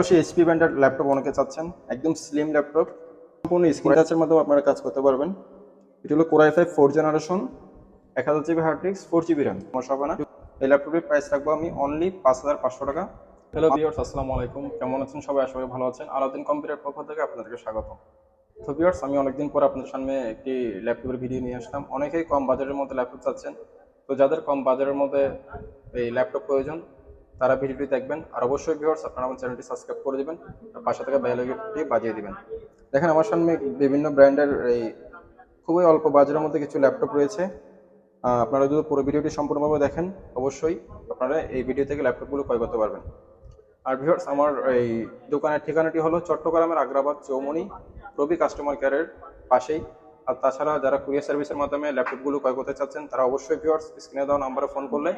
অবশ্যই এইচপি ব্র্যান্ডের ল্যাপটপ অনেকে চাচ্ছেন, একদম স্লিম ল্যাপটপ সম্পূর্ণ স্ক্রিন টাচের মাধ্যমে আপনারা কাজ করতে পারবেন। এটি হলো কোরাই ফাইভ ফোর জেনারেশন এক হাজার GB hard disk four GB RAM সমস্যা হবে না। এই ল্যাপটপের প্রাইস রাখব আমি অনলি পাঁচ হাজার পাঁচশো টাকা। হ্যালো ভিউয়ার্স আসসালামু আলাইকুম। কেমন আছেন? সবাই আশা করি ভালো আছেন। আলাদিন কম্পিউটার পক্ষ থেকে আপনাদেরকে স্বাগত। তো ভিউয়ার্স আমি অনেকদিন পর আপনাদের সামনে একটি ল্যাপটপের ভিডিও নিয়ে আসলাম। অনেকেই কম বাজারের মধ্যে ল্যাপটপ চাচ্ছেন। তো যাদের কম বাজারের মধ্যে এই ল্যাপটপ প্রয়োজন তারা ভিডিওটি দেখবেন, আর অবশ্যই ভিউয়ার্স আপনারা আমার চ্যানেলটি সাবস্ক্রাইব করে দেবেন, আর পাশে থেকে বেল আইকনটি বাজিয়ে দিবেন। দেখেন, আমার সামনে বিভিন্ন ব্র্যান্ডের এই খুবই অল্প বাজারের মধ্যে কিছু ল্যাপটপ রয়েছে। আপনারা যদি পুরো ভিডিওটি সম্পূর্ণভাবে দেখেন, অবশ্যই আপনারা এই ভিডিও থেকে ল্যাপটপগুলো ক্রয় করতে পারবেন। আর ভিউয়ার্স আমার এই দোকানের ঠিকানাটি হলো চট্টগ্রামের আগ্রাবাদ চৌমনি রবি কাস্টমার কেয়ারের পাশেই। আর তাছাড়া যারা কুরিয়ার সার্ভিসের মাধ্যমে ল্যাপটপগুলো ক্রয় করতে চাচ্ছেন, তারা অবশ্যই ভিউয়ার্স স্ক্রিনে দেওয়া নাম্বারে ফোন করলে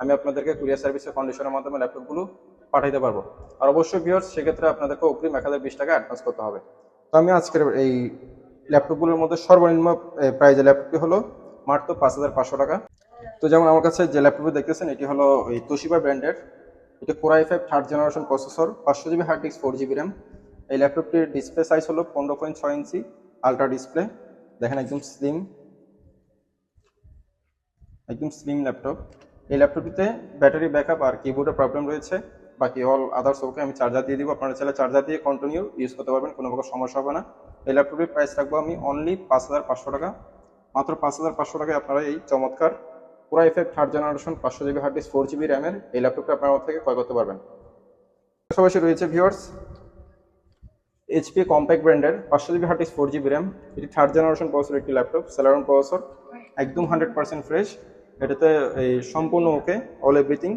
আমি আপনাদেরকে কুরিয়ার সার্ভিসের কন্ডিশনের মাধ্যমে ল্যাপটপগুলো পাঠাইতে পারব। আর অবশ্যই ভিউয়ার্স সেক্ষেত্রে আপনাদেরকে অগ্রিম এক হাজার বিশ টাকা অ্যাডভান্স করতে হবে। তো আমি আজকের এই ল্যাপটপগুলোর মধ্যে সর্বনিম্ন প্রাইজের ল্যাপটপটি হলো, মাত্র পাঁচ হাজার পাঁচশো টাকা। তো যেমন আমার কাছে যে ল্যাপটপটি দেখতেছেন, এটি হলো এই তোশিবা ব্র্যান্ডের। এটি core i five third generation processor পাঁচশো GB hard disk four GB RAM এই ল্যাপটপটির ডিসপ্লে সাইজ হলো পনেরো পয়েন্ট ছয় ইঞ্চি আলট্রা ডিসপ্লে দেখেন একদম স্লিম একদম স্লিম ল্যাপটপ এই ল্যাপটপটিতে ব্যাটারি ব্যাকআপ আর কিবোর্ডের প্রবলেম রয়েছে। বাকি অল আদার্স ওকে আমি চার্জার দিয়ে দিব। আপনারা চাইলে চার্জার দিয়ে কন্টিনিউ ইউজ করতে পারবেন, কোনো প্রকার সমস্যা হবে না। এই ল্যাপটপটির প্রাইস রাখব আমি অনলি পাঁচ হাজার পাঁচশো টাকা। মাত্র পাঁচ হাজার পাঁচশো টাকায় আপনারা এই চমৎকার পুরো এফ থার্ড জেনারেশন পাঁচশো GB hard disk four GB র্যামের এই ল্যাপটপটা আপনার থেকে ক্রয় করতে পারবেন। পাশাপাশি রয়েছে ভিউয়ার্স এইচপি কম্প্যাক্ট ব্র্যান্ডের পাঁচশো GB hard disk four GB RAM এটি থার্ড জেনারেশন প্রসেসর একটি ল্যাপটপ স্যালারন প্রসেসর একদম হান্ড্রেড পার্সেন্ট ফ্রেশ এটাতে এই সম্পূর্ণ ওকে অল এভরিথিং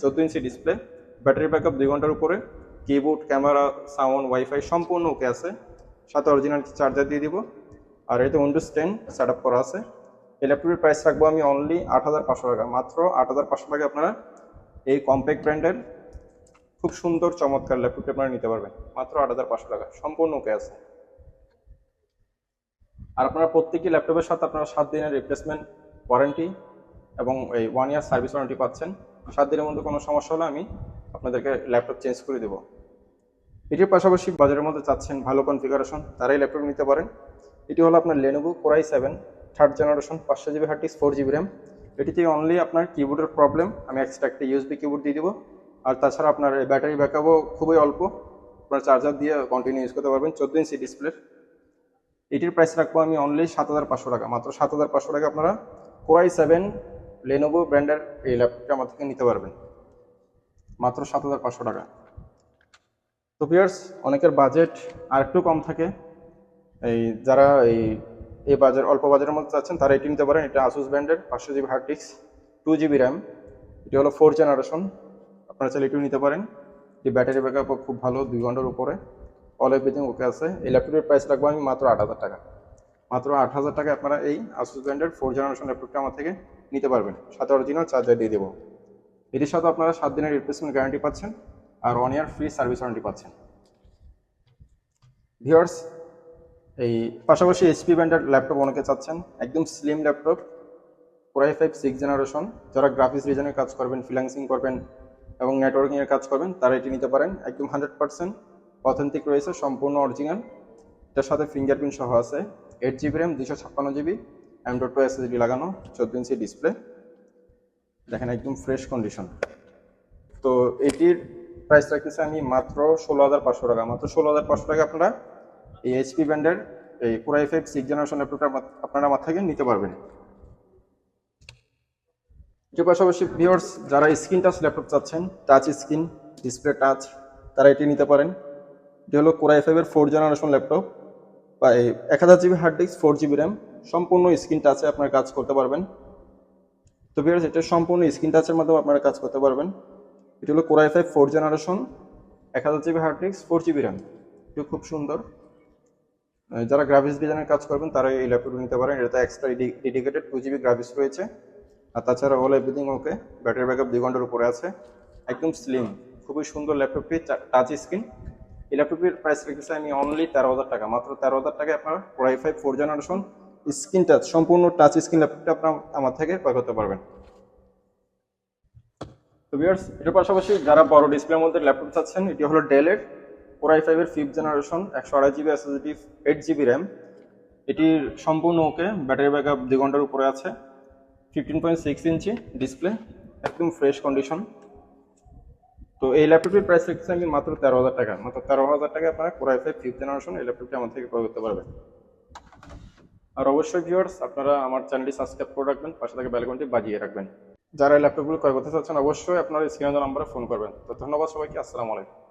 চোদ্দ ইঞ্চি ডিসপ্লে ব্যাটারি ব্যাকআপ দুই ঘণ্টার উপরে কিবোর্ড ক্যামেরা সাউন্ড ওয়াইফাই সম্পূর্ণ ওকে আছে, সাথে অরিজিনাল চার্জার দিয়ে দিব, আর এতে উইন্ডোজ টেন সেট আপ করা আছে, এই ল্যাপটপের প্রাইস রাখব আমি অনলি আট হাজার পাঁচশো টাকা, মাত্র আট হাজার পাঁচশো টাকা আপনারা এই কম্প্যাক্ট ব্র্যান্ডের খুব সুন্দর, চমৎকার ল্যাপটপটি আপনারা নিতে পারবেন। মাত্র আট হাজার পাঁচশো টাকা, সম্পূর্ণ ওকে আছে। আর আপনারা প্রত্যেকটি ল্যাপটপের সাথে আপনারা সাত দিনের রিপ্লেসমেন্ট ওয়ারেন্টি এবং এই ওয়ান ইয়ার সার্ভিস ওয়ারেন্টি পাচ্ছেন। সাত দিনের মধ্যে কোনো সমস্যা হলে আমি আপনাদেরকে ল্যাপটপ চেঞ্জ করে দেবো। এটির পাশাপাশি বাজারের মধ্যে চাচ্ছেন ভালো কনফিগারেশন তারাই ল্যাপটপ নিতে পারেন। এটি হলো আপনার Lenovo core i seven third generation পাঁচশো GB hard disk four GB RAM এটিতে অনলি আপনার কিবোর্ডের প্রবলেম আমি এক্সট্রা একটা ইউএসবি কিবোর্ড দিয়ে দিব। আর তাছাড়া আপনার ব্যাটারি ব্যাকআপও খুবই অল্প। আপনার চার্জার দিয়ে কন্টিনিউ ইউজ করতে পারবেন চোদ্দ ইঞ্চি ডিসপ্লের এটির প্রাইস রাখব আমি অনলি সাত হাজার পাঁচশো টাকা। মাত্র সাত হাজার পাঁচশো টাকা আপনারা কোরাই সেভেন লেনোভো ব্র্যান্ডের এই ল্যাপটপটা আমার থেকে নিতে পারবেন। মাত্র সাত হাজার পাঁচশো টাকা। তো পিয়ার্স অনেকের বাজেট আর একটু কম থাকে। এই যারা এই এই বাজার অল্প বাজারের মধ্যে চাচ্ছেন, তারা এটি নিতে পারেন। এটা আসুস ব্র্যান্ডের পাঁচশো GB hard disk two GB RAM এটি হলো ফোর জেনারেশন আপনারা চাইলে নিতে পারেন। এটি ব্যাটারি ব্যাকআপও খুব ভালো, দুই ঘণ্টার উপরে। অল এভরিথিং ওকে আছে। এই ল্যাপটপের প্রাইস রাখব আমি মাত্র আট হাজার টাকা। মাত্র আট হাজার টাকা আপনারা এই আসুস ব্র্যান্ডের ফোর জেনারেশন ল্যাপটপটা আমার থেকে নিতে পারবেন। সাথে অরিজিনাল চার্জার দিয়ে দেবো। এটির সাথে আপনারা সাত দিনের রিপ্লেসমেন্ট গ্যারান্টি পাচ্ছেন আর one year free service warranty পাচ্ছেন। ভিওর্স এই পাশাপাশি এইচপি ব্র্যান্ডের ল্যাপটপ অনেকে চাচ্ছেন। একদম slim laptop core i five six generation যারা গ্রাফিক্স ডিজাইনের কাজ করবেন ফ্রিল্যান্সিং করবেন এবং নেটওয়ার্কিংয়ের কাজ করবেন, তারা এটি নিতে পারেন। একদম হান্ড্রেড পার্সেন্ট অথেন্টিক রয়েছে, সম্পূর্ণ অরিজিনাল এটার সাথে ফিঙ্গারপ্রিন্ট সহ আছে। এইট জিবি র্যাম দুশো ছাপ্পান্ন জিবি ডট টু এসএসডি লাগানো, চোদ্দ ইঞ্চি ডিসপ্লে দেখেন একদম ফ্রেশ কন্ডিশন তো এটির প্রাইস রাখতেছি আমি মাত্র ষোলো হাজার পাঁচশো টাকা। মাত্র ষোলো হাজার পাঁচশো টাকা আপনারা এই এইচপি ব্র্যান্ডের এই কোরাই ফাইভ সিক্স জেনারেশন ল্যাপটপটা আপনারা থেকে নিতে পারবেন। এর পাশাপাশি ভিওর্স যারা স্ক্রিন টাচ ল্যাপটপ চাচ্ছেন টাচ স্ক্রিন ডিসপ্লে টাচ তারা এটি নিতে পারেন। এটি হলো কোরাই ফাইভের ফোর জেনারেশন ল্যাপটপ বা এক হাজার GB hard disk four GB RAM সম্পূর্ণ স্ক্রিন টাচে আপনারা কাজ করতে পারবেন। তো ভিওর্স এটা সম্পূর্ণ স্ক্রিন টাচের মাধ্যমে আপনারা কাজ করতে পারবেন। এটি হলো কোরাই ফাইভ ফোর জেনারেশন এক হাজার GB hard disk four GB RAM এটি খুব সুন্দর। যারা গ্রাফিক্স ডিজাইনের কাজ করবেন, তারা এই ল্যাপটপ নিতে পারেন। এটাতে extra dedicated two GB graphics রয়েছে। আর তাছাড়া all everything okay battery backup দুই ঘণ্টার উপরে আছে। একদম স্লিম খুবই সুন্দর ল্যাপটপটি টাচ স্ক্রিন এই ল্যাপটপের প্রাইস রেখেছে আমি অনলি তেরো হাজার টাকা। মাত্র তেরো হাজার টাকায় আপনার core i five four generation screen touch সম্পূর্ণ টাচ স্ক্রিন ল্যাপটপটা আপনার, আমার থেকে ক্রয় করতে পারবেন। তো ভিউয়ার্স এটার পাশাপাশি যারা বড় ডিসপ্লের মধ্যে ল্যাপটপ চাচ্ছেন, এটি হলো ডেলের কোরাই ফাইভের ফিফথ জেনারেশন একশো আড়াই GB SSD eight GB RAM এটির সম্পূর্ণ ওকে ব্যাটারি ব্যাকআপ দুই ঘণ্টার উপরে আছে। Fifteen point six inch display একদম ফ্রেশ কন্ডিশন তো এই ল্যাপটপটির প্রাইস রেখেছি আমি মাত্র তেরো হাজার টাকা। মাত্র তেরো হাজার টাকা আপনারা কোরাই ফাইভ ফিফথ জেনারেশন এই ল্যাপটপটি আমার থেকে ক্রয় করতে পারবেন। আর অবশ্যই ভিউয়ার্স আপনারা আমার চ্যানেলটি সাবস্ক্রাইব করে রাখবেন, পাশে থেকে বেলকনটি বাজিয়ে রাখবেন। যারা এই ল্যাপটপগুলো ক্রয় করতে চাচ্ছেন, অবশ্যই আপনারা স্ক্রিনে নাম্বারে ফোন করবেন। তো ধন্যবাদ সবাইকে, আসসালামু আলাইকুম।